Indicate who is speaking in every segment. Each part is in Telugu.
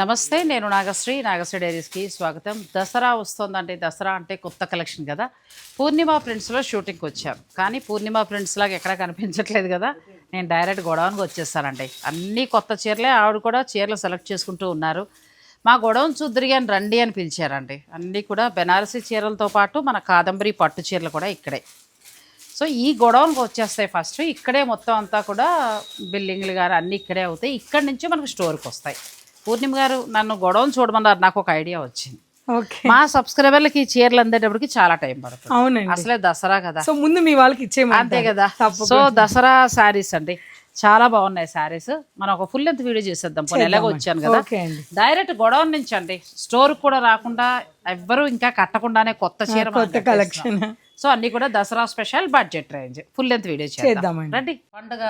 Speaker 1: నమస్తే నేను నాగశ్రీ నాగశ్రీ డైరీస్కి స్వాగతం. దసరా వస్తుందంటే దసరా అంటే కొత్త కలెక్షన్ కదా. పూర్ణిమ ప్రింట్స్లో షూటింగ్కి వచ్చాను కానీ పూర్ణిమ ప్రింట్స్ లాగా ఎక్కడా కనిపించట్లేదు కదా. నేను డైరెక్ట్ గొడవన్కి వచ్చేస్తానండి. అన్నీ కొత్త చీరలే. ఆవిడ కూడా చీరలు సెలెక్ట్ చేసుకుంటూ ఉన్నారు. మా గొడవను చూద్దరిగాని రండి అని పిలిచారండి. అన్నీ కూడా బెనారసీ చీరలతో పాటు మన కాదంబరి పట్టు చీరలు కూడా ఇక్కడే. సో ఈ గొడవలకు వచ్చేస్తాయి ఫస్ట్ ఇక్కడే మొత్తం అంతా కూడా బిల్డింగ్లు కానీ అన్నీ ఇక్కడే అవుతాయి. ఇక్కడి నుంచి మనకు స్టోర్కి వస్తాయి. పూర్ణిమ గారు నన్ను గొడవను చూడమన్నారు. నాకు ఒక ఐడియా వచ్చింది. మా సబ్స్క్రైబర్లకి చీరలు అందేటప్పటికి చాలా టైం పడుతుంది.
Speaker 2: అవునండి.
Speaker 1: అసలే దసరా కదా.
Speaker 2: సో ముందు మీ వాళ్ళకి ఇచ్చేయమంటారు.
Speaker 1: అంతే కదా. సో దసరా శారీస్ అండి. చాలా బాగున్నాయి శారీస్. మనం ఒక ఫుల్ లెంత్ వీడియో చేసేద్దాం. పోనీ ఎలాగో వచ్చాను కదా. డైరెక్ట్ గొడవ నుంచి అండి. స్టోర్ కూడా రాకుండా ఎవ్వరూ ఇంకా కట్టకుండానే కొత్త చీర
Speaker 2: కొత్త కలెక్షన్.
Speaker 1: సో అన్ని కూడా Dasara special budget range. Full length video చేద్దాం. రండి. పండుగ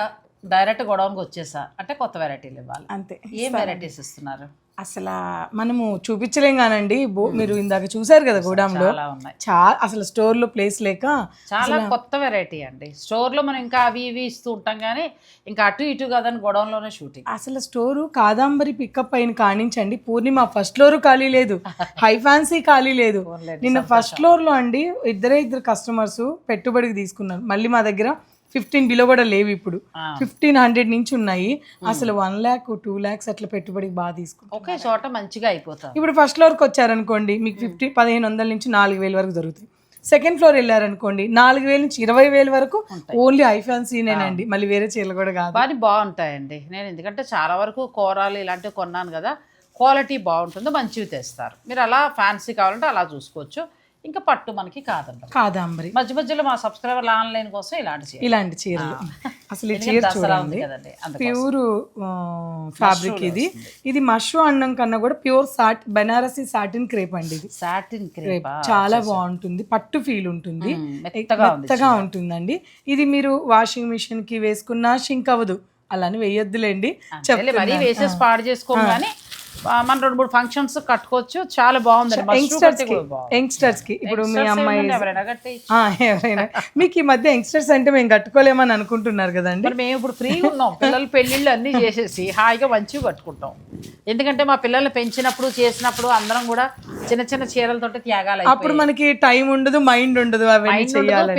Speaker 1: డైరెక్ట్ గొడవకి వచ్చేసా. అంటే కొత్త వెరైటీలు ఇవ్వాలి.
Speaker 2: అంతే.
Speaker 1: ఏం వెరైటీస్ ఇస్తున్నారు?
Speaker 2: అసలు మనము చూపించలేం కానండి. మీరు ఇందాక చూసారు కదా గోడాంలో
Speaker 1: చాలా ఉన్నాయి.
Speaker 2: చాలా అసలు స్టోర్లో ప్లేస్ లేక
Speaker 1: చాలా కొత్త వెరైటీ అండి. స్టోర్లో మనం ఇంకా అవి ఇవి ఇస్తూ ఉంటాం కానీ ఇంకా అటు ఇటు కదని గొడవలోనే షూటింగ్.
Speaker 2: అసలు స్టోరు కాదాంబరి పికప్ అయిన కానించండి. పూర్ణిమ ఫస్ట్ ఫ్లోర్ ఖాళీ లేదు. హై ఫ్యాన్సీ ఖాళీ లేదు. నిన్న ఫస్ట్ ఫ్లోర్లో అండి ఇద్దరే ఇద్దరు కస్టమర్స్ పెట్టుబడికి తీసుకున్నారు. మళ్ళీ మా దగ్గర ఫిఫ్టీన్ బిలో కూడా లేవు ఇప్పుడు. ఫిఫ్టీన్ హండ్రెడ్ నుంచి ఉన్నాయి. అసలు వన్ ల్యాక్ టూ ల్యాక్స్ అట్లా పెట్టుబడికి బాగా తీసుకుంటారు
Speaker 1: ఒకే చోట మంచిగా అయిపోతాం
Speaker 2: ఇప్పుడు ఫస్ట్ ఫ్లోర్కి వచ్చారనుకోండి మీకు ఫిఫ్టీ పదిహేను వందల నుంచి నాలుగు వేల వరకు దొరుకుతాయి. సెకండ్ ఫ్లోర్ వెళ్ళారనుకోండి నాలుగు వేల నుంచి ఇరవై వేల వరకు ఓన్లీ ఐ ఫ్యాన్సీనేనండి మళ్ళీ వేరే చీరలు కూడా కాదు.
Speaker 1: బాగా బాగుంటాయండి. నేను ఎందుకంటే చాలా వరకు కూరలు ఇలాంటివి కొన్నాను కదా క్వాలిటీ బాగుంటుంది మంచివి తెస్తారు. మీరు అలా ఫ్యాన్సీ కావాలంటే అలా చూసుకోవచ్చు. ఇంకా పట్టు మనకి కాదండి.
Speaker 2: కాదాంబరి.
Speaker 1: మధ్య మధ్యలో మా సబ్స్క్రైబర్లు ఆన్లైన్ కోసం ఇలాంటి చీర
Speaker 2: ఇలాంటి చీరలు. అసలు ఈ చీర చూడండి. ప్యూర్ ఫ్యాబ్రిక్ ఇది. ఇది మష్రూ అన్నం కన్నా కూడా ప్యూర్ సాట్ బెనారసీ సాటిన్ క్రేప్ అండి ఇది.
Speaker 1: Satin crepe?
Speaker 2: చాలా బాగుంటుంది. పట్టు ఫీల్ ఉంటుంది.
Speaker 1: మెత్తగా
Speaker 2: ఉంటుందండి. ఇది మీరు వాషింగ్ మిషన్కి వేసుకున్నా షింక్ అవ్వదు. అలాని వేయొద్దులేండి.
Speaker 1: అంతేలే, మరీ వేసేసి పాడు ఆ, మన రెండు మూడు ఫంక్షన్స్ కట్టుకోవచ్చు. చాలా బాగుందండి
Speaker 2: యంగ్స్టర్స్కి. యంగ్స్టర్స్కి. ఇప్పుడు మీ అమ్మాయి
Speaker 1: ఎవరైనా
Speaker 2: మీకు ఈ మధ్య యంగ్స్టర్స్ అంటే మేము కట్టుకోలేమని అనుకుంటున్నారు కదండి.
Speaker 1: మరి మేము ఇప్పుడు ఫ్రీ ఉన్నాం. పిల్లలు పెళ్ళిళ్ళు అన్నీ చేసేసి హాయిగా మంచిగా కట్టుకుంటాం. ఎందుకంటే మా పిల్లల్ని పెంచినప్పుడు చేసినప్పుడు అందరం కూడా చిన్న చిన్న చీరలతోటి త్యాగాలు
Speaker 2: అప్పుడు మనకి టైం ఉండదు మైండ్ ఉండదు అవన్నీ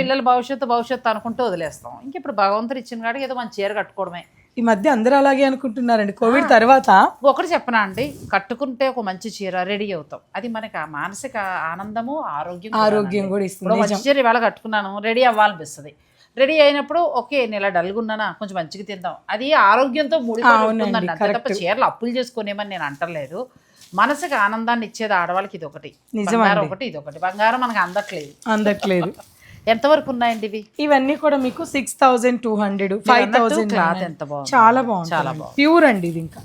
Speaker 1: పిల్లల భవిష్యత్తు భవిష్యత్తు అనుకుంటూ వదిలేస్తాం. ఇంక ఇప్పుడు భగవంతుడు ఇచ్చిన కాడికి ఏదో మన చీర కట్టుకోవడమే.
Speaker 2: ఈ మధ్య అందరూ అలాగే అనుకుంటున్నారండి. కోవిడ్ తర్వాత
Speaker 1: ఒకటి చెప్పనా అండి? కట్టుకుంటే ఒక మంచి చీర రెడీ అవుతాం. అది మనకి ఆ మానసిక ఆనందము ఆరోగ్యం
Speaker 2: ఆరోగ్యం. కూడా ఇస్తుంది.
Speaker 1: మంచి చీర ఇవాళ కట్టుకున్నాను రెడీ అవ్వాలనిపిస్తుంది. రెడీ అయినప్పుడు ఓకే నేను ఇలా డల్గున్నానా కొంచెం మంచిగా తిందాం. అది ఆరోగ్యంతో ముడిపడి అంతే తప్ప చీరలు అప్పులు చేసుకునేమని నేను అంటలేదు. మనసుకి ఆనందాన్ని ఇచ్చేది ఆడవాళ్ళకి ఇది ఒకటి బంగారం ఒకటి ఇది ఒకటి బంగారం మనకి అందట్లేదు.
Speaker 2: అందట్లేదు.
Speaker 1: ఎంతవరకు ఉన్నాయండి ఇవి?
Speaker 2: ఇవన్నీ కూడా మీకు six thousand two hundred five thousand
Speaker 1: cloth ఎంత బాగుంది.
Speaker 2: చాలా బాగుంటుంది ప్యూర్ అండి ఇది ఇంకా.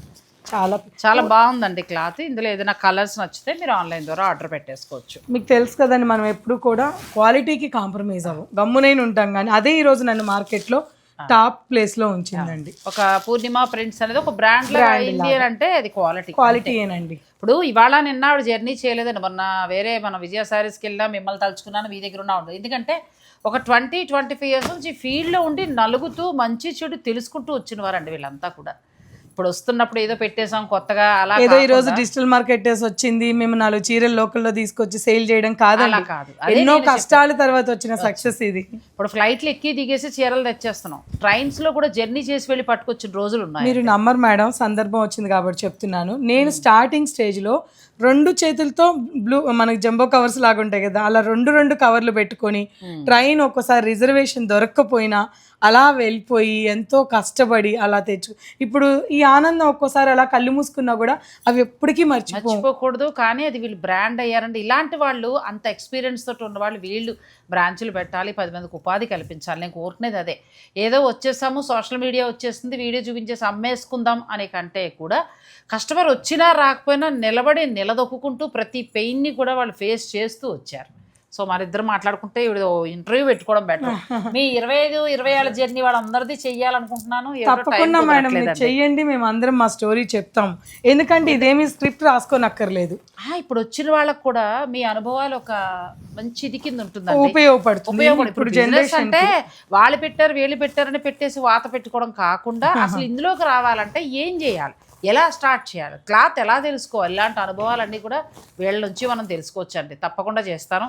Speaker 2: చాలా
Speaker 1: చాలా బాగుందండి క్లాత్ ఇందులో ఏదైనా కలర్స్ నచ్చితే మీరు ఆన్లైన్ ద్వారా ఆర్డర్ పెట్టేసుకోవచ్చు.
Speaker 2: మీకు తెలుసు కదండి మనం ఎప్పుడు కూడా క్వాలిటీకి కాంప్రమైజ్ అవ్వం. గమ్మునైన ఉంటాం కానీ అదే ఈ రోజు నన్ను మార్కెట్లో టాప్ ప్లేస్లో ఉంచిందండి.
Speaker 1: ఒక పూర్ణిమ ప్రింట్స్ అనేది ఒక బ్రాండ్ ఇండియన్ అంటే అది క్వాలిటీ
Speaker 2: క్వాలిటీ ఏనండి.
Speaker 1: ఇప్పుడు ఇవాళ నిన్న ఆవిడ జర్నీ చేయలేదండి. మొన్న వేరే మన విజయ సారీస్కి వెళ్ళినా మిమ్మల్ని తలుచుకున్నాను మీ దగ్గర ఉన్నా ఉండదు ఎందుకంటే ఒక ట్వంటీ ట్వంటీ ఫైవ్ ఇయర్స్ నుంచి ఫీల్డ్లో ఉండి నలుగుతూ మంచి చెడు తెలుసుకుంటూ వచ్చిన వారండి వీళ్ళంతా కూడా. ఇప్పుడు వస్తున్నప్పుడు ఏదో పెట్టేసాం కొత్తగా అలా
Speaker 2: ఏదో ఈ రోజు డిజిటల్ మార్కెట్ వచ్చింది మేము నాలుగు చీరలు లోకల్లో తీసుకొచ్చి సేల్ చేయడం
Speaker 1: అలా
Speaker 2: కాదండి
Speaker 1: కాదు
Speaker 2: ఎన్నో కష్టాల తర్వాత వచ్చిన సక్సెస్ ఇది.
Speaker 1: ఇప్పుడు ఫ్లైట్లు ఎక్కి దిగేసి చీరలు తెచ్చేస్తున్నాం. ట్రైన్స్లో కూడా జర్నీ చేసి వెళ్ళి పట్టుకొచ్చిన రోజులు ఉన్నాయి
Speaker 2: మీరు నమ్మరు మేడం సందర్భం వచ్చింది కాబట్టి చెప్తున్నాను. నేను స్టార్టింగ్ స్టేజ్లో రెండు చేతులతో బ్లూ మనకి జంబో కవర్స్ లాగా ఉంటాయి కదా అలా రెండు రెండు కవర్లు పెట్టుకొని ట్రైన్ ఒక్కోసారి రిజర్వేషన్ దొరక్కపోయినా అలా వెళ్ళిపోయి ఎంతో కష్టపడి అలా తెచ్చు ఇప్పుడు ఈ ఆనందం ఒక్కోసారి అలా కళ్ళు మూసుకున్నా కూడా అవి ఎప్పటికీ
Speaker 1: మర్చిపోకూడదు కానీ అది వీళ్ళు బ్రాండ్ అయ్యారండి. ఇలాంటి వాళ్ళు అంత ఎక్స్పీరియన్స్ తోటి ఉన్న వాళ్ళు వీళ్ళు బ్రాంచులు పెట్టాలి పది మందికి ఉపాధి కల్పించాలి. నేను కోరుకునేది అదే. ఏదో వచ్చేసాము సోషల్ మీడియా వచ్చేస్తుంది వీడియో చూపించేసి అమ్మేసుకుందాం అనే కంటే కూడా కస్టమర్ వచ్చినా రాకపోయినా నిలబడి నిలదొక్కుంటూ ప్రతి పెయిన్ని కూడా వాళ్ళు ఫేస్ చేస్తూ వచ్చారు. సో మరిద్దరు మాట్లాడుకుంటే ఇప్పుడు ఇంటర్వ్యూ పెట్టుకోవడం బెటర్ మీ ఇరవై ఐదు ఇరవై ఏళ్ళ జర్నీ వాళ్ళందరిది చెయ్యాలనుకుంటున్నాను.
Speaker 2: తప్పకుండా మేడం మీరు. చెయ్యండి మేము అందరం మా స్టోరీ చెప్తాం. ఎందుకంటే ఇదేమి స్క్రిప్ట్ రాసుకోనక్కర్లేదు.
Speaker 1: ఇప్పుడు వచ్చిన వాళ్ళకు కూడా మీ అనుభవాలు ఒక మంచి ఇది కింద ఉంటుందండి.
Speaker 2: ఉపయోగపడుతుంది. ఇప్పుడు జనరేషన్
Speaker 1: అంటే వాళ్ళు పెట్టారు వీళ్ళు పెట్టారని పెట్టేసి వాత పెట్టుకోవడం కాకుండా అసలు ఇందులోకి రావాలంటే ఏం చేయాలి? ఎలా స్టార్ట్ చేయాలి? క్లాత్ ఎలా తెలుసుకోవాలి? ఇలాంటి అనుభవాలన్నీ కూడా వీళ్ళ నుంచి మనం తెలుసుకోవచ్చు అండి తప్పకుండా చేస్తాను.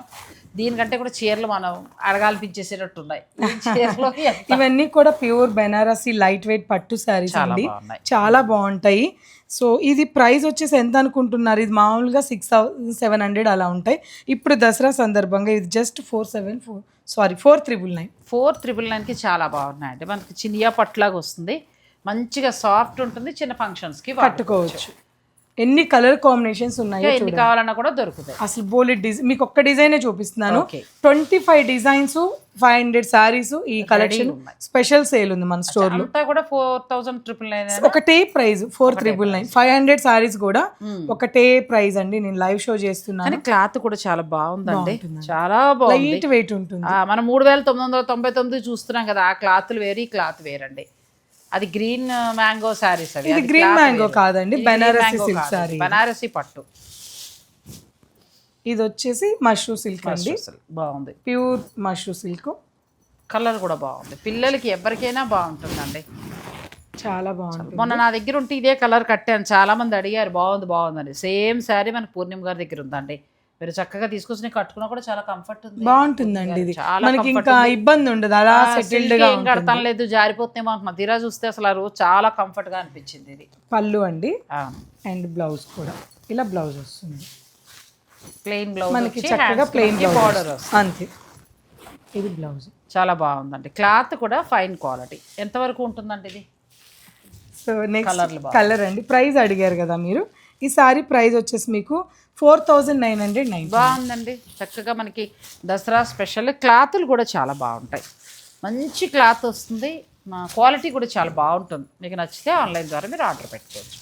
Speaker 1: దీనికంటే కూడా చీరలు మనం అడగాలనిపించేసేటట్టు ఉన్నాయి ఎంత
Speaker 2: ఇవన్నీ కూడా ప్యూర్ బెనారసి లైట్ వెయిట్ పట్టు శారీస్ అండి. చాలా బాగుంటాయి. సో ఇది ప్రైస్ వచ్చేసి ఎంత అనుకుంటున్నారు? ఇది మామూలుగా సిక్స్ సెవెన్ హండ్రెడ్ అలా ఉంటాయి. ఇప్పుడు దసరా సందర్భంగా ఇది just four seven four sorry four triple nine.
Speaker 1: Four triple నైన్కి చాలా బాగున్నాయండి. మనకి చినియా పట్లాగా వస్తుంది. మంచిగా సాఫ్ట్ ఉంటుంది చిన్న ఫంక్షన్స్కి
Speaker 2: కట్టుకోవచ్చు. ఎన్ని కలర్ కాంబినేషన్స్ ఉన్నాయో
Speaker 1: ఎన్ని కావాలన్నా కూడా దొరుకుతాయి.
Speaker 2: అసలు బోలెడ్ డిజైన్ మీకు ఒక్క డిజైనే చూపిస్తున్నాను. Twenty five designs five hundred saris ఈ కలెక్షన్ స్పెషల్ సేల్ ఉంది మన
Speaker 1: స్టోర్లో. కూడా ఫోర్ థౌజండ్ ట్రిపుల్ నైన్
Speaker 2: ఒకటే price four triple nine five hundred saris కూడా ఒకటే ప్రైస్ అండి. నేను లైవ్ షో చేస్తున్నాను.
Speaker 1: క్లాత్ కూడా చాలా బాగుందండి. చాలా బాగుంది.
Speaker 2: లైట్ వెయిట్ ఉంటుంది.
Speaker 1: ఆ, మనం మూడు వేల తొమ్మిది వందల తొంభై తొమ్మిది చూస్తున్నాం కదా ఆ క్లాత్లు వేరు ఈ క్లాత్ వేరండి. అది గ్రీన్ మ్యాంగో
Speaker 2: ఇది
Speaker 1: అది
Speaker 2: గ్రీన్ మ్యాంగో. కాదండి బెనారసి సిల్క్ సారీ
Speaker 1: బనారసి పట్టు.
Speaker 2: ఇది వచ్చేసి మష్రూ సిల్క్ అండి.
Speaker 1: బాగుంది.
Speaker 2: Pure mashru silk.
Speaker 1: కలర్ కూడా బాగుంది. పిల్లలకి ఎవరికైనా బాగుంటుందండి.
Speaker 2: చాలా బాగుంటుంది.
Speaker 1: మొన్న నా దగ్గర ఉంటే ఇదే కలర్ కట్టాను. చాలా మంది అడిగారు బాగుంది బాగుందని సేమ్ శారీ మన పూర్ణిమ గారి దగ్గర ఉందండి. మీరు చక్కగా తీసుకొచ్చి కట్టుకున్నా కూడా చాలా కంఫర్ట్ ఉంది.
Speaker 2: బాగుంటుందండి ఇది. మనకి ఇంకా ఇబ్బంది ఉండదు. అలా
Speaker 1: సెటిల్డ్గా కడతాం లేదు జారిపోతుందేమో అనుకున్నా. తీరా చూస్తే అసలు ఆ రోజు చాలా కంఫర్ట్గా అనిపించింది ఇది.
Speaker 2: పళ్ళు అండి. అండ్ బ్లౌజ్ కూడా. ఇలా బ్లౌజ్ వస్తుంది.
Speaker 1: ప్లెయిన్ బ్లౌజ్
Speaker 2: మనకి చక్కగా ప్లెయిన్
Speaker 1: బార్డర్
Speaker 2: అంతే. ఇది బ్లౌజ్.
Speaker 1: చాలా బాగుందండి. క్లాత్ కూడా ఫైన్ క్వాలిటీ ఎంతవరకు ఉంటుందండి ఇది?
Speaker 2: So next. కలర్ అండి. ప్రైస్ అడిగారు కదా మీరు. ఈ సారీ ప్రైస్ వచ్చేసి మీకు four thousand nine hundred nine
Speaker 1: బాగుందండి. చక్కగా మనకి దసరా స్పెషల్ క్లాతులు కూడా చాలా బాగుంటాయి. మంచి క్లాత్ వస్తుంది. క్వాలిటీ కూడా చాలా బాగుంటుంది. మీకు నచ్చితే ఆన్లైన్ ద్వారా మీరు ఆర్డర్ పెట్టుకోవచ్చు.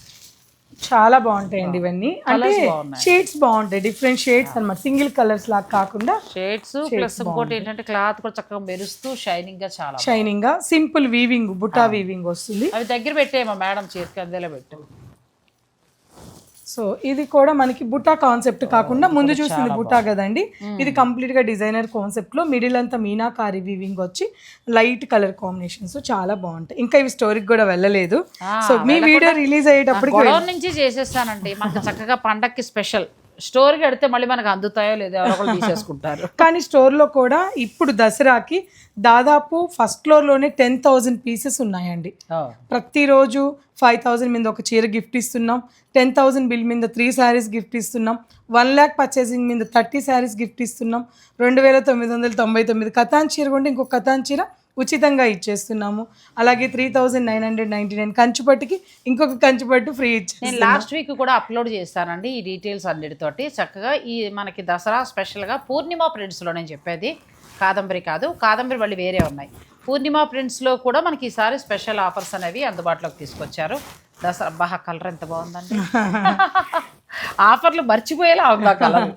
Speaker 2: చాలా బాగుంటాయండి ఇవన్నీ. అంటే. షేడ్స్ బాగుంటాయి. డిఫరెంట్ షేడ్స్ అన్నమాట. సింగిల్ కలర్స్ లాగా కాకుండా
Speaker 1: షేడ్స్ ప్లస్ ఇంకోటి ఏంటంటే క్లాత్ కూడా చక్కగా మెరుస్తూ షైనింగ్గా చాలా.
Speaker 2: షైనింగ్గా. సింపుల్ వీవింగ్ బుటా వీవింగ్ వస్తుంది.
Speaker 1: అవి దగ్గర పెట్టేమో మేడం చేతికి అందేలా పెట్టు.
Speaker 2: సో ఇది కూడా మనకి బుటా కాన్సెప్ట్ కాకుండా ముందు చూసింది బుటా కదండి. ఇది కంప్లీట్గా డిజైనర్ కాన్సెప్ట్లో మిడిల్ అంతా మీనాకారి వీవింగ్ వచ్చి లైట్ కలర్ కాంబినేషన్స్ చాలా బాగుంటాయి. ఇంకా ఇవి స్టోరీకి కూడా వెళ్ళలేదు. సో మీ వీడియో రిలీజ్ అయ్యేటప్పటికి
Speaker 1: నుంచి చేసేస్తానండి. మనకు చక్కగా పండక్కి స్పెషల్ స్టోర్కి కడితే మళ్ళీ మనకు అందుతాయో లేదో ఎవరో తీసేసుకుంటారు.
Speaker 2: కానీ స్టోర్లో కూడా ఇప్పుడు దసరాకి దాదాపు ఫస్ట్ ఫ్లోర్లోనే టెన్ థౌజండ్ పీసెస్ ఉన్నాయండి. ప్రతిరోజు ఫైవ్ థౌజండ్ మీద ఒక చీర గిఫ్ట్ ఇస్తున్నాం. టెన్ థౌజండ్ బిల్ మీద త్రీ శారీస్ గిఫ్ట్ ఇస్తున్నాం. వన్ ల్యాక్ పర్చేసింగ్ మీద థర్టీ శారీస్ గిఫ్ట్ ఇస్తున్నాం. రెండు వేల తొమ్మిది వందల తొంభై తొమ్మిది కథాన్ చీర కొంటే ఇంకొక కథాన్ చీర ఉచితంగా ఇచ్చేస్తున్నాము. అలాగే three thousand nine hundred ninety nine కంచుపట్టుకి ఇంకొక కంచుపట్టు ఫ్రీ ఇచ్చే
Speaker 1: నేను లాస్ట్ వీక్ కూడా అప్లోడ్ చేస్తానండి ఈ డీటెయిల్స్ అన్నిటితోటి. చక్కగా ఈ మనకి దసరా స్పెషల్గా పూర్ణిమ ప్రింట్స్లో నేను చెప్పేది. కాదంబరి కాదు కాదంబరి మళ్ళీ వేరే ఉన్నాయి. పూర్ణిమ ప్రింట్స్లో కూడా మనకి ఈసారి స్పెషల్ ఆఫర్స్ అనేవి అందుబాటులోకి తీసుకొచ్చారు. దసరా బాగా కలర్ ఎంత బాగుందండి. ఆఫర్లు మర్చిపోయేలా ఉంది కలర్.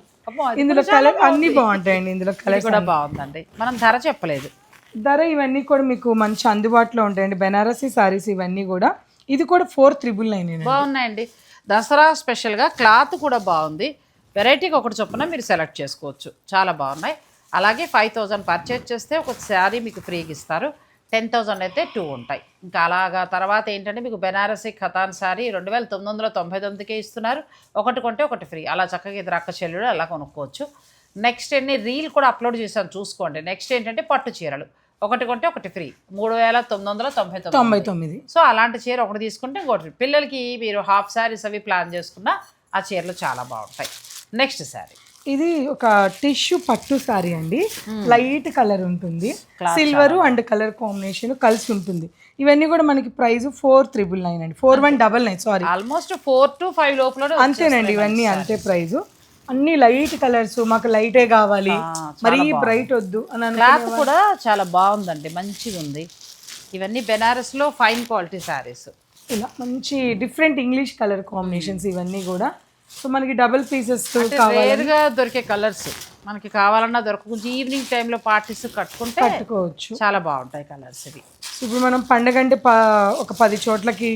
Speaker 2: ఇందులో కలర్ అన్నీ బాగుంటాయండి ఇందులో కలర్
Speaker 1: కూడా బాగుందండి. మనం ధర చెప్పలేదు.
Speaker 2: ధర ఇవన్నీ కూడా మీకు మంచి అందుబాటులో ఉంటాయండి. బెనారసీ సారీస్ ఇవన్నీ కూడా. ఇది కూడా ఫోర్ త్రిబుల్ నైన్
Speaker 1: బాగున్నాయండి. దసరా స్పెషల్గా క్లాత్ కూడా బాగుంది. వెరైటీకి ఒకటి చొప్పున మీరు సెలెక్ట్ చేసుకోవచ్చు. చాలా బాగున్నాయి. అలాగే ఫైవ్ థౌజండ్ పర్చేజ్ చేస్తే ఒక శారీ మీకు ఫ్రీగా ఇస్తారు. టెన్ థౌజండ్ అయితే టూ ఉంటాయి. ఇంకా అలాగా తర్వాత ఏంటంటే మీకు బెనారసీ ఖతాన్ శారీ రెండు వేల తొమ్మిది వందల తొంభై తొమ్మిదికే ఇస్తున్నారు. ఒకటి కొంటే ఒకటి ఫ్రీ అలా చక్కగా ఇద్దరు అక్క చెల్లుడు అలా కొనుక్కోవచ్చు. నెక్స్ట్ ఏంటి? రీల్ కూడా అప్లోడ్ చేశాను చూసుకోండి. నెక్స్ట్ ఏంటంటే పట్టు చీరలు. ఒకటి కొంటే ఒకటి ఫ్రీ మూడు వేల తొమ్మిది వందల తొంభై తొమ్మిది
Speaker 2: తొంభై తొమ్మిది.
Speaker 1: సో అలాంటి చీర ఒకటి తీసుకుంటే ఇంకోటి పిల్లలకి మీరు హాఫ్ శారీస్ అవి ప్లాన్ చేసుకున్నా ఆ చీరలు చాలా బాగుంటాయి. నెక్స్ట్ శారీ
Speaker 2: ఇది ఒక టిష్యూ పట్టు సారీ అండి. లైట్ కలర్ ఉంటుంది. సిల్వర్ అండ్ కలర్ కాంబినేషన్ కలిసి ఉంటుంది. ఇవన్నీ కూడా మనకి ప్రైస్ ఫోర్ త్రిబుల్ నైన్ అండి. Four one double nine sari
Speaker 1: almost four to five లోపల
Speaker 2: అంతేనండి ఇవన్నీ అంతే ప్రైస్ అన్ని లైట్ కలర్స్ మాకు లైటే కావాలి. మరీ బ్రైట్ వద్దు అని
Speaker 1: క్లాత్ కూడా చాలా బాగుందండి మంచిగా ఉంది ఇవన్నీ బెనారస్లో ఫైన్ క్వాలిటీ శారీస్.
Speaker 2: ఇలా మంచి డిఫరెంట్ ఇంగ్లీష్ కలర్ కాంబినేషన్స్ ఇవన్నీ కూడా. సో మనకి డబుల్ పీసెస్
Speaker 1: రేర్గా దొరికే కలర్స్. మనకి కావాలన్నా దొరక కొంచెం ఈవినింగ్ టైంలో పార్టీస్ కట్టుకుంటే
Speaker 2: కట్టుకోవచ్చు.
Speaker 1: చాలా బాగుంటాయి కలర్స్ ఇవి.
Speaker 2: ఇప్పుడు మనం పండగ అంటే ఒక పది చోట్లకి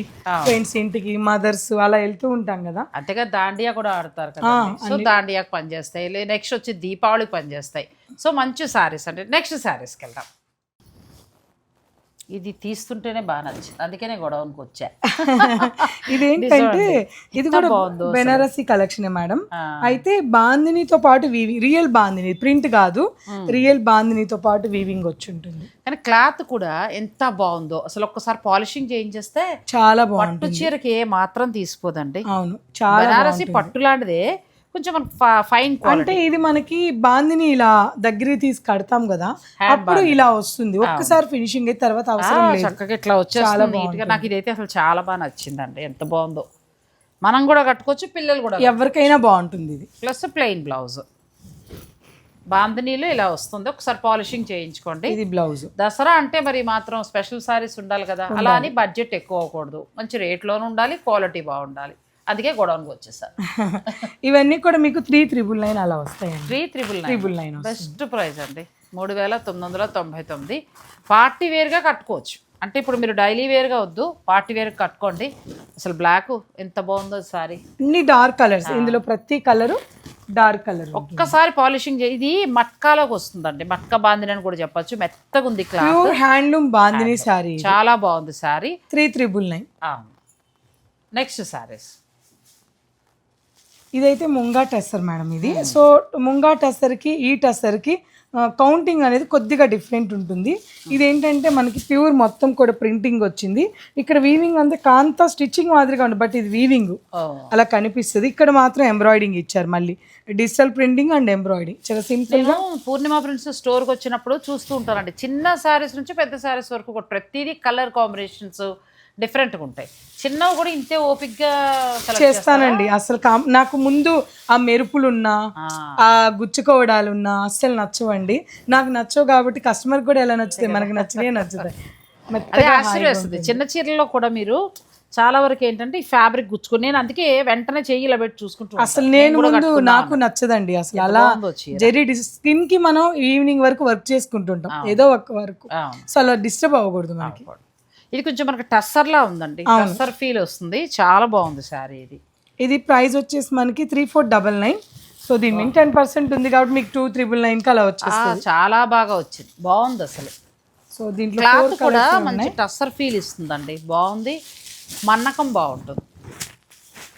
Speaker 2: ఫ్రెండ్స్ ఇంటికి మదర్స్ అలా వెళ్తూ ఉంటాం కదా.
Speaker 1: అంతేగా దాండియా కూడా ఆడతారు కదా సో దాండియాకి పనిచేస్తాయి. నెక్స్ట్ వచ్చి దీపావళికి పనిచేస్తాయి. సో మంచి శారీస్ అంటే నెక్స్ట్ శారీస్కి వెళ్దాం. ఇది తీస్తుంటేనే బాగా నచ్చింది. అందుకనే గొడవనికి వచ్చా.
Speaker 2: ఇదేంటంటే ఇది కూడా. Banarasi collection madam. అయితే బాందినితో పాటు వీవింగ్ రియల్ బాందిని ప్రింట్ కాదు రియల్ బాందినితో పాటు వీవింగ్ వచ్చి ఉంటుంది
Speaker 1: కానీ క్లాత్ కూడా ఎంత బాగుందో. అసలు ఒక్కసారి పాలిషింగ్ చేయించేస్తే
Speaker 2: చాలా
Speaker 1: పట్టు
Speaker 2: బాగుంటుంది
Speaker 1: చీరకి ఏ మాత్రం తీసిపోదండి.
Speaker 2: అవును చాలా
Speaker 1: బనారసి పట్టు లాంటిదే కొంచెం ఫైన్
Speaker 2: అంటే ఇది మనకి బాందిని ఇలా దగ్గరికి తీసి కడతాం కదా అప్పుడు ఇలా వస్తుంది. ఒక్కసారి ఫినిషింగ్ అయిన తర్వాత అవసరం లేదు.
Speaker 1: చక్కగా ఇట్లా గా. నాకు ఇదైతే అసలు చాలా బాగా నచ్చిందండి. ఎంత బాగుందో. మనం కూడా కట్టుకోవచ్చు పిల్లలు కూడా
Speaker 2: ఎవరికైనా బాగుంటుంది ఇది.
Speaker 1: Plus plain blouse. బాంధనీలో ఇలా వస్తుంది. ఒకసారి పాలిషింగ్ చేయించుకోండి.
Speaker 2: ఇది బ్లౌజ్.
Speaker 1: దసరా అంటే మరి మాత్రం స్పెషల్ సారీస్ ఉండాలి కదా. అలా అని బడ్జెట్ ఎక్కువ అవ్వకూడదు. మంచి రేట్లోనూ ఉండాలి క్వాలిటీ బాగుండాలి. అందుకే గొడవనికి వచ్చేసారు.
Speaker 2: ఇవన్నీ కూడా మీకు త్రీ త్రిబుల్ నైన్ అలా వస్తాయండి.
Speaker 1: Three triple nine
Speaker 2: triple nine
Speaker 1: best price అండి. మూడు వేల తొమ్మిది వందల తొంభై తొమ్మిది. పార్టీ వేర్గా కట్టుకోవచ్చు. అంటే ఇప్పుడు మీరు డైలీ వేర్గా వద్దు పార్టీ వేర్గా కట్టుకోండి. అసలు బ్లాక్ ఎంత బాగుందో సారీ.
Speaker 2: అన్ని డార్క్ కలర్స్ ఇందులో ప్రతి కలరు డార్క్ కలర్
Speaker 1: ఒక్కసారి పాలిషింగ్ చే ఇది మట్కాలోకి వస్తుందండి. మట్కా బాందిని అని కూడా చెప్పొచ్చు. మెత్తగా ఉంది క్లాత్
Speaker 2: హ్యాండ్లూమ్ బాందిని శారీ
Speaker 1: చాలా బాగుంది sari.
Speaker 2: Three triple nine
Speaker 1: next saris
Speaker 2: ఇదైతే ముంగా టెస్సర్ మేడం ఇది. సో ముంగా టెస్సర్కి ఈ టెస్సర్కి కౌంటింగ్ అనేది కొద్దిగా డిఫరెంట్ ఉంటుంది. ఇదేంటంటే మనకి ప్యూర్ మొత్తం కూడా ప్రింటింగ్ వచ్చింది. ఇక్కడ వీవింగ్ అంతా కాంతా స్టిచ్చింగ్ మాదిరిగా ఉంది బట్ ఇది వీవింగ్. అలా కనిపిస్తుంది. ఇక్కడ మాత్రం ఎంబ్రాయిడింగ్ ఇచ్చారు మళ్ళీ. Digital printing and embroidering. చాలా సింపుల్
Speaker 1: నేను పూర్ణిమ ప్రింట్స్ స్టోర్కి వచ్చినప్పుడు చూస్తూ ఉంటానండి. చిన్న శారీస్ నుంచి పెద్ద శారీస్ వరకు ప్రతిదీ కలర్ కాంబినేషన్స్ డిఫరెంట్గా ఉంటాయి. చిన్నవి కూడా ఇంతే ఓపిక్గా
Speaker 2: చేస్తానండి. అసలు నాకు ముందు ఆ మెరుపులున్నా
Speaker 1: ఆ.
Speaker 2: గుచ్చుకోవడాలున్నా అస్సలు నచ్చవండి. నాకు నచ్చవు కాబట్టి కస్టమర్ కూడా ఎలా నచ్చుతాయి? మనకి నచ్చినే నచ్చుతాయి.
Speaker 1: అదే
Speaker 2: మెత్తగా
Speaker 1: ఆశ్చర్యం వేస్తుంది. చిన్న చీరల్లో కూడా మీరు చాలా వరకు ఏంటంటే ఈ ఫ్యాబ్రిక్ గుచ్చుకుని నేను అందుకే వెంటనే చెయ్యి ఇలా పెట్టి చూసుకుంటూ
Speaker 2: అసలు నేను ముందు నాకు నచ్చదండి అసలు. అలా. జరీ స్కిన్కి మనం ఈవినింగ్ వరకు వర్క్ చేసుకుంటుంటాం. ఏదో ఒక వరకు. సో అలా డిస్టర్బ్ అవ్వకూడదు మనకి.
Speaker 1: ఇది కొంచెం మనకి టస్సర్లా ఉందండి. టస్సర్ ఫీల్ వస్తుంది. చాలా బాగుంది శారీ ఇది.
Speaker 2: ఇది ప్రైస్ వచ్చేసి మనకి three four double nine. So దీని టెన్ పర్సెంట్ ఉంది కాబట్టి మీకు టూ త్రిబుల్ నైన్కి అలా వచ్చేస్తుంది.
Speaker 1: చాలా బాగా వచ్చింది. బాగుంది అసలు.
Speaker 2: సో దీంట్లో
Speaker 1: క్లాత్ కూడా మంచి టస్సర్ ఫీల్ ఇస్తుందండి. బాగుంది. మన్నకం బాగుంటుంది.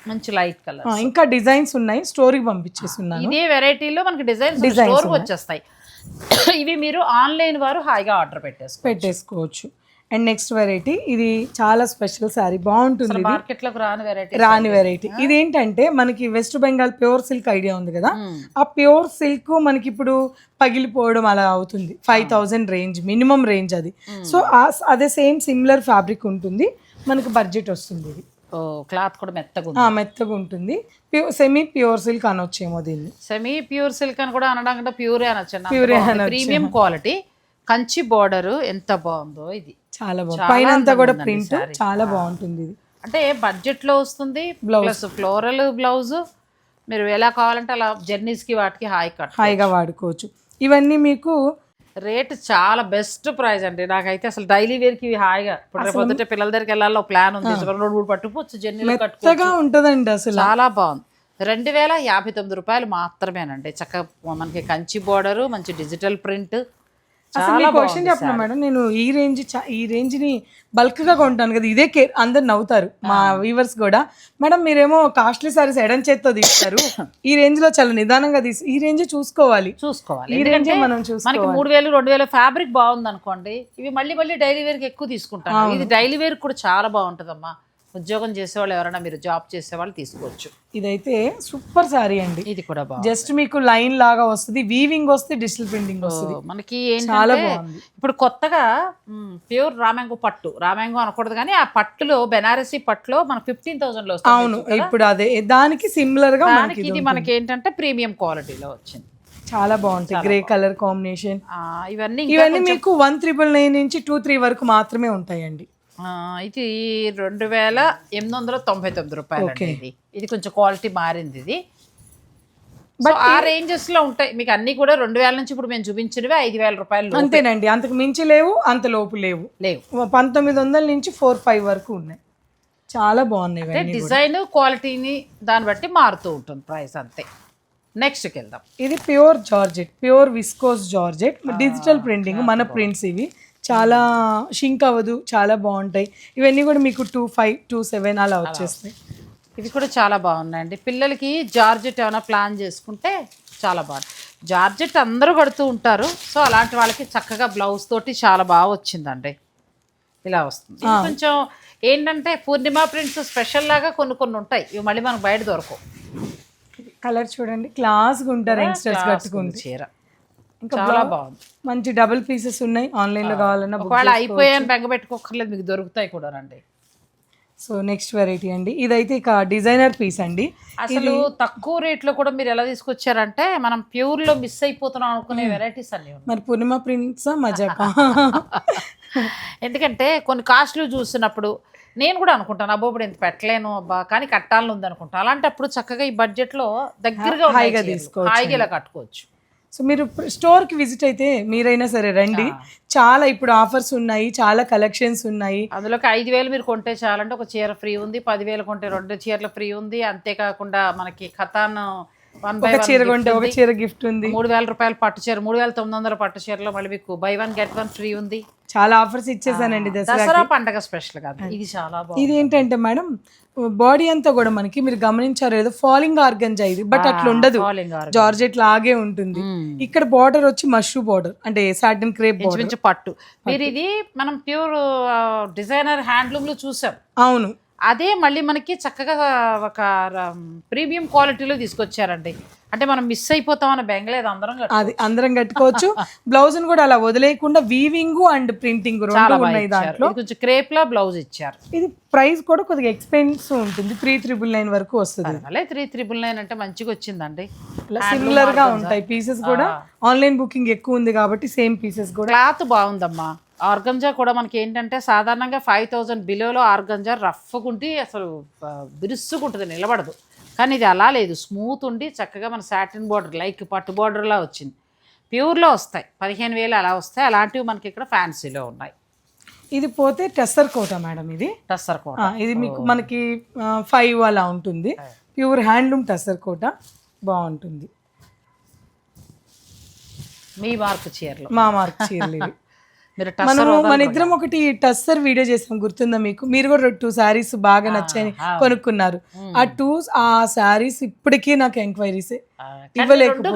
Speaker 1: మంచి లైట్ కలర్
Speaker 2: ఇంకా డిజైన్స్ ఉన్నాయి. స్టోరీకి పంపించేసి ఉన్నాను
Speaker 1: ఇదే వెరైటీలో మనకి డిజైన్స్ స్టోర్కి వచ్చేస్తాయి. ఇవి మీరు ఆన్లైన్ వారు హాయిగా ఆర్డర్ పెట్టేసుకో
Speaker 2: పెట్టేసుకోవచ్చు. అండ్ నెక్స్ట్ వెరైటీ ఇది చాలా స్పెషల్ సారీ బాగుంటుంది ఇది.
Speaker 1: మార్కెట్లోకి రాని వెరైటీ
Speaker 2: రాని వెరైటీ ఇదేంటంటే మనకి West Bengal pure silk idea ఉంది కదా? ఆ ప్యూర్ సిల్క్ మనకి ఇప్పుడు పగిలిపోవడం అలా అవుతుంది. Five thousand range minimum range అది. సో అదే సేమ్ సిమిలర్ ఫ్యాబ్రిక్ ఉంటుంది. మనకి బడ్జెట్ వస్తుంది ఇది.
Speaker 1: క్లాత్ కూడా మెత్తగా
Speaker 2: మెత్తగా ఉంటుంది. ప్యూర్ సెమీ ప్యూర్ సిల్క్ అనొచ్చేమో దీన్ని.
Speaker 1: సెమీ ప్యూర్ సిల్క్ అని కూడా అనడం ప్యూరే అనొచ్చు ప్రీమియం క్వాలిటీ కంచి బార్డర్ ఎంత బాగుందో ఇది.
Speaker 2: చాలా బాగుంది. పైన కూడా ప్రింట్. చాలా బాగుంటుంది ఇది.
Speaker 1: అంటే బడ్జెట్లో వస్తుంది ప్లస్ ఫ్లోరల్ బ్లౌజ్. మీరు ఎలా కావాలంటే అలా జర్నీస్కి వాటికి హాయ్ కట్
Speaker 2: హాయిగా వాడుకోవచ్చు. ఇవన్నీ మీకు
Speaker 1: రేట్ చాలా బెస్ట్ ప్రైస్ అండి. నాకైతే అసలు డైలీ వేర్కి హాయిగా. పొద్దుటే పిల్లల దగ్గరికి వెళ్ళాలో ప్లాన్ ఉంది. రెండు మూడు పట్టుకోవచ్చు జర్నీలో కట్టుకో
Speaker 2: మెత్తగా ఉంటుందండి అసలు.
Speaker 1: చాలా బాగుంది. రెండు వేల యాభై తొమ్మిది రూపాయలు మాత్రమేనండి. చక్కగా మనకి కంచి బోర్డరు మంచి డిజిటల్ ప్రింట్.
Speaker 2: అసలు
Speaker 1: చాలా
Speaker 2: మీకు క్వశ్చన్ చెప్పిన మేడం. నేను ఈ రేంజ్ ఈ రేంజ్ని బల్క్గా కొంటాను కదా ఇదే కేర్ అందరు నవ్వుతారు మా వీవర్స్ కూడా. మేడం మీరేమో కాస్ట్లీ సారీస్ ఎడం చేత్తో తీస్తారు. ఈ రేంజ్లో చాలా నిదానంగా తీసి ఈ రేంజ్ చూసుకోవాలి.
Speaker 1: చూసుకోవాలి.
Speaker 2: ఈ రేంజ్ మనం చూసుకోవాలి.
Speaker 1: మనకి మూడు వేలు రెండు వేల ఫ్యాబ్రిక్ బాగుంది అనుకోండి ఇవి మళ్ళీ మళ్ళీ డైలీ వేర్కి ఎక్కువ తీసుకుంటాను. ఇది డైలీ వేర్ కూడా చాలా బాగుంటుందమ్మా. ఉద్యోగం చేసేవాళ్ళు ఎవరైనా మీరు జాబ్ చేసేవాళ్ళు తీసుకోవచ్చు.
Speaker 2: ఇదైతే సూపర్ సారీ అండి.
Speaker 1: ఇది కూడా బాగుంది.
Speaker 2: జస్ట్ మీకు లైన్ లాగా వస్తుంది వీవింగ్ వస్తే డిజిటల్ ప్రింటింగ్ వస్తుంది.
Speaker 1: మనకి
Speaker 2: చాలా
Speaker 1: ఏంటంటే. ఇప్పుడు కొత్తగా ప్యూర్ రామ్యాంగో పట్టు రామ్యాంగో అనకూడదు కానీ ఆ పట్టులో బెనారసీ పట్టులో మన ఫిఫ్టీన్ థౌసండ్లో వస్తుంది
Speaker 2: అవును ఇప్పుడు అదే దానికి సిమిలర్గా మనకి
Speaker 1: ఇది మనకి ఏంటంటే ప్రీమియం క్వాలిటీలో వచ్చింది.
Speaker 2: చాలా బాగుంటాయి గ్రే కలర్ కాంబినేషన్
Speaker 1: ఆ, ఇవన్నీ
Speaker 2: ఇవన్నీ మీకు వన్ త్రిబుల్ నైన్ నుంచి టూ త్రీ వరకు మాత్రమే ఉంటాయండి.
Speaker 1: ఇది రెండు వేల ఎనిమిది వందల తొంభై తొమ్మిది రూపాయలు ఇది. ఇది కొంచెం క్వాలిటీ మారింది ఇది. సో ఆ రేంజెస్లో ఉంటాయి. మీకు అన్ని కూడా రెండు వేల నుంచి ఇప్పుడు మేము చూపించినవి ఐదు వేల రూపాయలు
Speaker 2: అంతేనండి. అంతకు మించి లేవు అంత లోపు లేవు.
Speaker 1: లేవు.
Speaker 2: పంతొమ్మిది వందల నుంచి ఫోర్ ఫైవ్ వరకు ఉన్నాయి. చాలా బాగున్నాయి
Speaker 1: అంటే డిజైన్ క్వాలిటీని దాన్ని బట్టి మారుతూ ఉంటుంది ప్రైస్ అంతే. నెక్స్ట్కి వెళ్దాం.
Speaker 2: ఇది pure georgette pure viscose georgette. Digital printing మన ప్రింట్స్ ఇవి. చాలా షింక్ అవ్వదు చాలా బాగుంటాయి. ఇవన్నీ కూడా మీకు టూ ఫైవ్ టూ సెవెన్ అలా వచ్చేస్తాయి.
Speaker 1: ఇవి కూడా చాలా బాగున్నాయండి. పిల్లలకి జార్జెట్ ఏమైనా ప్లాన్ చేసుకుంటే చాలా బాగుంది. జార్జెట్ అందరూ కడుతూ ఉంటారు సో అలాంటి వాళ్ళకి చక్కగా బ్లౌజ్ తోటి చాలా బాగా వచ్చిందండి. ఇలా వస్తుంది. కొంచెం ఏంటంటే పూర్ణిమ ప్రింట్స్ స్పెషల్ లాగా కొన్ని కొన్ని ఉంటాయి. ఇవి మళ్ళీ మనకు బయట దొరకవు.
Speaker 2: కలర్ చూడండి క్లాస్గా ఉంటారు యంగ్స్టర్స్
Speaker 1: ఉంది చీర. చాలా బాగుంది.
Speaker 2: మంచి డబుల్ పీసెస్ ఉన్నాయి. ఆన్లైన్లో కావాలన్నా book
Speaker 1: ఒకవేళ అయిపోయాయని బెంగ పెట్టుకోకర్లేదు మీకు దొరుకుతాయి కూడా రండి.
Speaker 2: సో నెక్స్ట్ వెరైటీ అండి. ఇదైతే ఇక డిజైనర్ పీస్ అండి.
Speaker 1: అసలు తక్కువ రేట్లో కూడా మీరు ఎలా తీసుకొచ్చారంటే మనం ప్యూర్లో మిస్ అయిపోతున్నాం అనుకునే వెరైటీస్ అన్ని
Speaker 2: మరి పూర్ణిమ ప్రింట్స్ మజాకా?
Speaker 1: ఎందుకంటే కొన్ని కాస్ట్లు చూసినప్పుడు నేను కూడా అనుకుంటాను అబ్బో ఇప్పుడు ఇంత పెట్టలేను అబ్బా కానీ కట్టాలని ఉంది అనుకుంటాను అలాంటప్పుడు చక్కగా ఈ బడ్జెట్లో దగ్గరగా
Speaker 2: హాయిగా. తీసుకోవచ్చు.
Speaker 1: హాయిగా ఇలా కట్టుకోవచ్చు.
Speaker 2: సో మీరు స్టోర్కి విజిట్ అయితే మీరైనా సరే రండి. చాలా ఇప్పుడు ఆఫర్స్ ఉన్నాయి చాలా కలెక్షన్స్ ఉన్నాయి.
Speaker 1: అందులోకి ఐదు వేలు మీరు కొంటే చాలంటే ఒక చీర ఫ్రీ ఉంది పదివేలు కొంటే రెండు చీరలు ఫ్రీ ఉంది. అంతేకాకుండా మనకి బై
Speaker 2: ఒక చీర కొంటే ఒక చీర గిఫ్ట్ ఉంది.
Speaker 1: మూడు వేల రూపాయలు పట్టు చీర మూడు వేల తొమ్మిది వందల పట్టు చీరలో మళ్ళీ మీకు buy one get one free ఉంది.
Speaker 2: చాలా ఆఫర్స్ ఇచ్చేసానండి దసరా
Speaker 1: పండగ స్పెషల్ కాదు. ఇది చాలా
Speaker 2: ఇది ఏంటంటే మేడం బాడీ అంతా కూడా మనకి మీరు గమనించారు ఏదో ఫాలింగ్ ఆర్గంజా ఇది. బట్ అట్లా ఉండదు. జార్జెట్ లాగే ఉంటుంది. ఇక్కడ బార్డర్ వచ్చి మష్రూ బార్డర్ అంటే సాటిన్ క్రేప్
Speaker 1: పట్టు. మీరు ఇది మనం ప్యూర్ డిజైనర్ హ్యాండ్లూమ్లో చూసాం.
Speaker 2: అవును.
Speaker 1: అదే మళ్ళీ మనకి చక్కగా ఒక ప్రీమియం క్వాలిటీలో తీసుకొచ్చారండి. అంటే మనం మిస్ అయిపోతామన్న బెంగలేదు అందరం
Speaker 2: అది అందరం కట్టుకోవచ్చు. బ్లౌజ్ కూడా అలా వదిలేయకుండా వీవింగ్ అండ్ ప్రింటింగ్ రెండు ఉన్నాయి. దాంట్లో.
Speaker 1: కొంచెం క్రేప్ లా బ్లౌజ్ ఇచ్చారు.
Speaker 2: ఇది ప్రైస్ కూడా కొద్దిగా ఎక్స్పెన్స్ ఉంటుంది. త్రీ త్రిబుల్ నైన్ వరకు వస్తుంది.
Speaker 1: అలా త్రీ త్రిబుల్ నైన్ అంటే మంచిగా వచ్చిందండి.
Speaker 2: సిమిలర్గా ఉంటాయి పీసెస్ కూడా. ఆన్లైన్ బుకింగ్ ఎక్కువ ఉంది కాబట్టి సేమ్ పీసెస్ కూడా.
Speaker 1: క్లాత్ బాగుందమ్మా. ఆర్గంజా కూడా మనకి ఏంటంటే సాధారణంగా ఫైవ్ థౌజండ్ బిలోలో ఆర్గంజా రఫ్గా ఉండి అసలు బిరుసుకుంటుంది నిలబడదు. కానీ ఇది అలా లేదు. స్మూత్ ఉండి చక్కగా మన సాటిన్ బార్డర్ లైక్ పట్టు బార్డర్లా వచ్చింది. ప్యూర్లో వస్తాయి. పదిహేను వేలు అలా వస్తాయి. అలాంటివి మనకి ఇక్కడ ఫ్యాన్సీలో ఉన్నాయి.
Speaker 2: ఇది పోతే టెస్సర్ కోట మేడం ఇది.
Speaker 1: టస్సర్ కోట.
Speaker 2: ఇది మీకు మనకి ఫైవ్ అలా ఉంటుంది. ప్యూర్ హ్యాండ్లూమ్ టెస్సర్ కోట బాగుంటుంది.
Speaker 1: మీ మార్పు చీరలు.
Speaker 2: మా మార్క్ చీరలు ఇవి. మనము మన ఇద్దరం ఒకటి టస్సర్ వీడియో చేసాం గుర్తుందా మీకు? మీరు కూడా టూ శారీస్ బాగా నచ్చాయని కొనుక్కున్నారు. ఆ టూ ఆ శారీస్ ఇప్పటికీ నాకు ఎంక్వైరీస్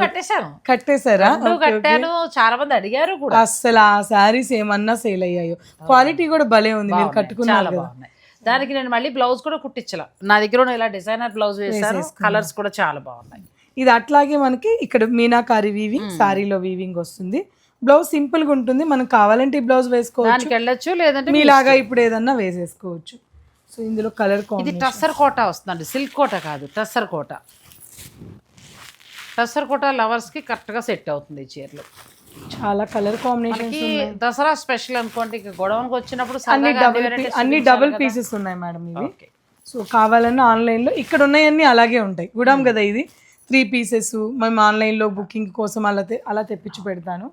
Speaker 1: కట్టేశాను.
Speaker 2: కట్టేశారా?
Speaker 1: కట్టాను చాలా మంది అడిగారు కూడా.
Speaker 2: అస్సలు ఆ శారీస్ ఏమన్నా సేల్ అయ్యాయో. క్వాలిటీ కూడా భలే ఉంది మీరు కట్టుకున్నారు
Speaker 1: బాగున్నాయి. దానికి నేను మళ్ళీ బ్లౌజ్ కూడా కుట్టించలా. నా దగ్గర ఇలా డిజైనర్ బ్లౌజ్ వేసాను కలర్స్ కూడా చాలా బాగున్నాయి.
Speaker 2: ఇది అట్లాగే మనకి ఇక్కడ మీనాకారి వీవింగ్ శారీలో వీవింగ్ వస్తుంది. బ్లౌజ్ సింపుల్గా ఉంటుంది. మనం కావాలంటే ఈ బ్లౌజ్ వేసుకోవచ్చు.
Speaker 1: దానికి వెళ్ళొచ్చు లేదంటే
Speaker 2: మీలాగా ఇప్పుడు ఏదన్నా వేసేసుకోవచ్చు. సో ఇందులో కలర్
Speaker 1: ఇది
Speaker 2: కాంబినేషన్.
Speaker 1: టస్సర్ కోట వస్తుందండి. సిల్క్ కోట కాదు టస్సర్ కోట. టస్సర్ కోట లవర్స్కి కరెక్ట్గా సెట్ అవుతుంది ఈ చీరలు.
Speaker 2: చాలా కలర్ కాంబినేషన్
Speaker 1: మనకి దసరా స్పెషల్ అనుకోండి ఇక గొడవనికి వచ్చినప్పుడు
Speaker 2: అన్ని
Speaker 1: సరదాగా
Speaker 2: డబుల్
Speaker 1: varieties
Speaker 2: అన్ని
Speaker 1: చూపించాలి
Speaker 2: డబుల్
Speaker 1: కదా.
Speaker 2: పీసెస్ ఉన్నాయి మేడం ఇవి.
Speaker 1: Okay.
Speaker 2: సో కావాలన్నా ఆన్లైన్లో ఇక్కడ ఉన్నాయన్నీ అలాగే ఉంటాయి. గుడాం కదా ఇది. త్రీ పీసెస్ మేము ఆన్లైన్లో బుకింగ్ కోసం అలా తె- అలా తెప్పించి పెడతాను.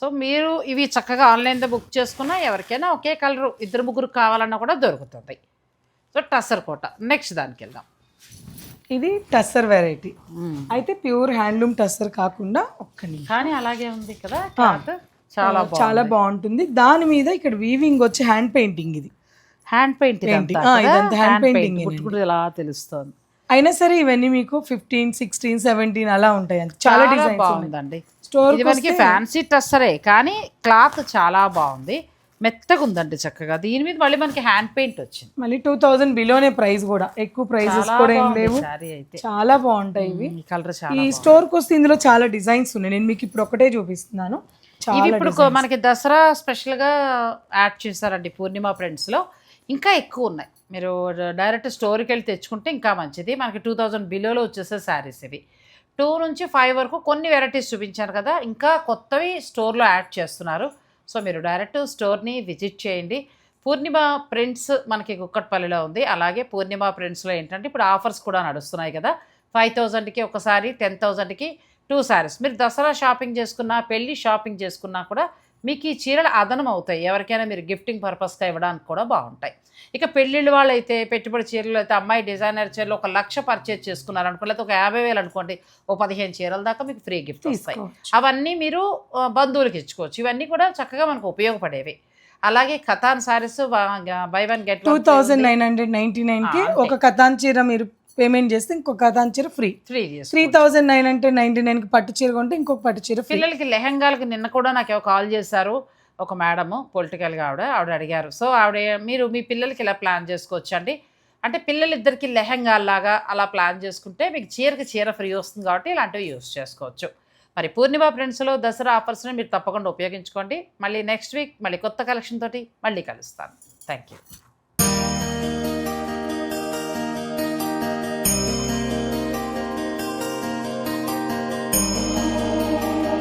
Speaker 1: సో మీరు ఇవి చక్కగా ఆన్లైన్లో బుక్ చేసుకున్నా ఎవరికైనా ఒకే కలర్ ఇద్దరు ముగ్గురు కావాలన్నా కూడా దొరుకుతుంది. సో టస్సర్ కోట. నెక్స్ట్ దానికి వెళ్దాం.
Speaker 2: ఇది టస్సర్ వెరైటీ. అయితే ప్యూర్ హ్యాండ్లూమ్ టస్సర్ కాకుండా ఒక్క
Speaker 1: కానీ అలాగే ఉంది కదా చాలా
Speaker 2: చాలా బాగుంటుంది. దాని మీద ఇక్కడ వీవింగ్ వచ్చి హ్యాండ్ పెయింటింగ్ ఇది.
Speaker 1: Hand paint
Speaker 2: Painting. ఆ, ఇదంతా hand painting
Speaker 1: ముట్టుకుంటే ఇలా తెలుస్తుంది?
Speaker 2: అయినా సరే ఇవన్నీ మీకు ఫిఫ్టీన్ సిక్స్టీన్ సెవెంటీన్ అలా ఉంటాయి చాలా డిజైన్స్
Speaker 1: బాగుందండి.
Speaker 2: స్టోర్
Speaker 1: ఇది మనకి ఫ్యాన్సీ టస్సరే కానీ క్లాత్ చాలా బాగుంది. మెత్తగా ఉందండి చక్కగా. దీని మీద మళ్ళీ మనకి హ్యాండ్ పెయింట్ వచ్చింది.
Speaker 2: మళ్ళీ టూ థౌజండ్ బిలోనే ప్రైస్ కూడా. ఎక్కువ ప్రైజెస్ కూడా ఏం లేవు. చాలా బాగుంటాయి ఇవి.
Speaker 1: కలర్
Speaker 2: ఈ స్టోర్కి వస్తే ఇందులో చాలా డిజైన్స్ ఉన్నాయి. నేను మీకు ఇప్పుడు ఒకటే చూపిస్తున్నాను.
Speaker 1: ఇవి ఇప్పుడు మనకి దసరా స్పెషల్గా యాడ్ చేశారండి పూర్ణిమ ఫ్రెండ్స్లో. ఇంకా ఎక్కువ ఉన్నాయి. మీరు డైరెక్ట్ స్టోర్కి వెళ్ళి తెచ్చుకుంటే ఇంకా మంచిది. మనకి టూ థౌజండ్ బిలోలో వచ్చేసే శారీస్ ఇవి. టూ నుంచి ఫైవ్ వరకు కొన్ని వెరైటీస్ చూపించాను కదా ఇంకా కొత్తవి స్టోర్లో యాడ్ చేస్తున్నారు. సో మీరు డైరెక్ట్ స్టోర్ని విజిట్ చేయండి. పూర్ణిమ ప్రింట్స్ మనకి కుక్కట్పల్లిలో ఉంది. అలాగే పూర్ణిమ ప్రింట్స్లో ఏంటంటే ఇప్పుడు ఆఫర్స్ కూడా నడుస్తున్నాయి కదా. ఫైవ్ థౌజండ్కి ఒకసారి టెన్ థౌజండ్కి టూ శారీస్ మీరు దసరా షాపింగ్ చేసుకున్నా పెళ్ళి షాపింగ్ చేసుకున్నా కూడా మీకు ఈ చీరలు అదనం అవుతాయి ఎవరికైనా మీరు గిఫ్టింగ్ పర్పస్గా ఇవ్వడానికి కూడా బాగుంటాయి. ఇక పెళ్ళిళ్ళు వాళ్ళైతే పెట్టుబడి చీరలు అయితే అమ్మాయి డిజైనర్ చీరలు ఒక లక్ష పర్చేజ్ చేసుకున్నారు అనుకో లేకపోతే ఒక యాభై వేలు అనుకోండి ఓ పదిహేను చీరల దాకా మీకు ఫ్రీ గిఫ్ట్ వస్తాయి.
Speaker 2: తీసుకోవచ్చు.
Speaker 1: అవన్నీ మీరు బంధువులకి ఇచ్చుకోవచ్చు. ఇవన్నీ కూడా చక్కగా మనకు ఉపయోగపడేవి. అలాగే Katan saris buy one get
Speaker 2: two thousand nine hundred ninety కి
Speaker 1: అంతే.
Speaker 2: ఒక కథాన్ చీర మీరు పేమెంట్ చేస్తే ఇంకొక కథాన్ చీర free.
Speaker 1: Free
Speaker 2: three thousand nine hundred ninety కి పట్టు చీర కొంటే ఇంకొక పట్టు చీర
Speaker 1: పిల్లలకి లెహంగాలకి నిన్న కూడా నాకు కాల్ చేశారు ఒక మేడము పొలిటికల్గా ఆవిడ ఆవిడ అడిగారు. సో ఆవిడ మీరు మీ పిల్లలకి ఇలా ప్లాన్ చేసుకోవచ్చు అండి అంటే పిల్లలిద్దరికి లెహంగాల్లాగా అలా ప్లాన్ చేసుకుంటే మీకు చీరకి చీర ఫ్రీ వస్తుంది కాబట్టి ఇలాంటివి యూస్ చేసుకోవచ్చు. మరి పూర్ణిమ ఫ్రెండ్స్లో దసరా ఆఫర్స్ని మీరు తప్పకుండా ఉపయోగించుకోండి. మళ్ళీ నెక్స్ట్ వీక్ మళ్ళీ కొత్త కలెక్షన్ తోటి మళ్ళీ కలుస్తాను. Thank you.